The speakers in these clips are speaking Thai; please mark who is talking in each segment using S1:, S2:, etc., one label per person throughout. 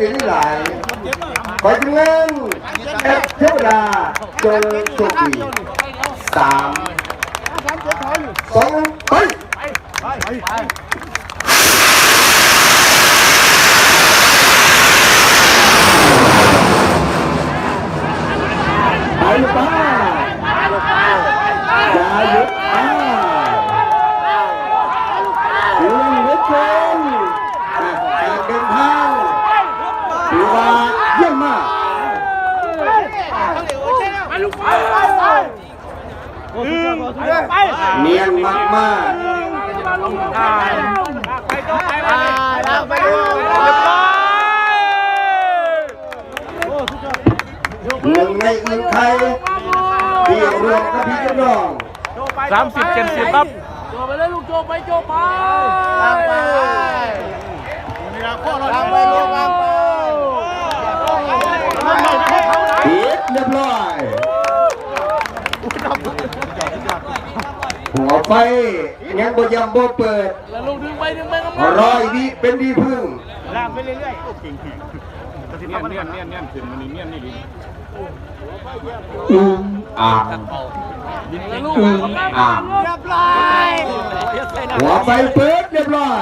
S1: เสียงหลายไปถึงเงินเอฟเทวดาจงโชคดีสามสองไปไปลูกป้าอย่าหยุดอ้าวเรื่องเหลือเกินอะการเดินทางถือว่าเยี่ยมมาก เนียนมากมากหนึ่งในอึงไทยที่รวมกับพี่กับน้อง
S2: สามสิบเจ็ดสิบครับ
S3: โจไปเลยลูกโจไปโจไป
S4: ตามไปตามไปลูกตามไป
S1: ปิดเรียบร้อย หัวไฟยังบ่ยำบ่เปิด
S3: แล้วลูกดึงไปดึงไปก็มา
S1: ร้อยวิเป็นดีพึ่ง
S2: ลากไปเรื่อยๆเก่งๆเนียนเนียนเนียนเนียนขึ้นมันนี่เนียนนี่ดิ
S1: อึงอ่าง
S3: แล้วลูก
S1: อึงอ่าง
S3: เรียบร้อย
S1: หัวไฟเปิดเรียบร้อย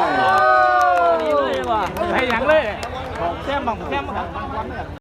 S3: นี่เลยว่ะ
S2: ให้หยังเลยแซมบังแซมบัง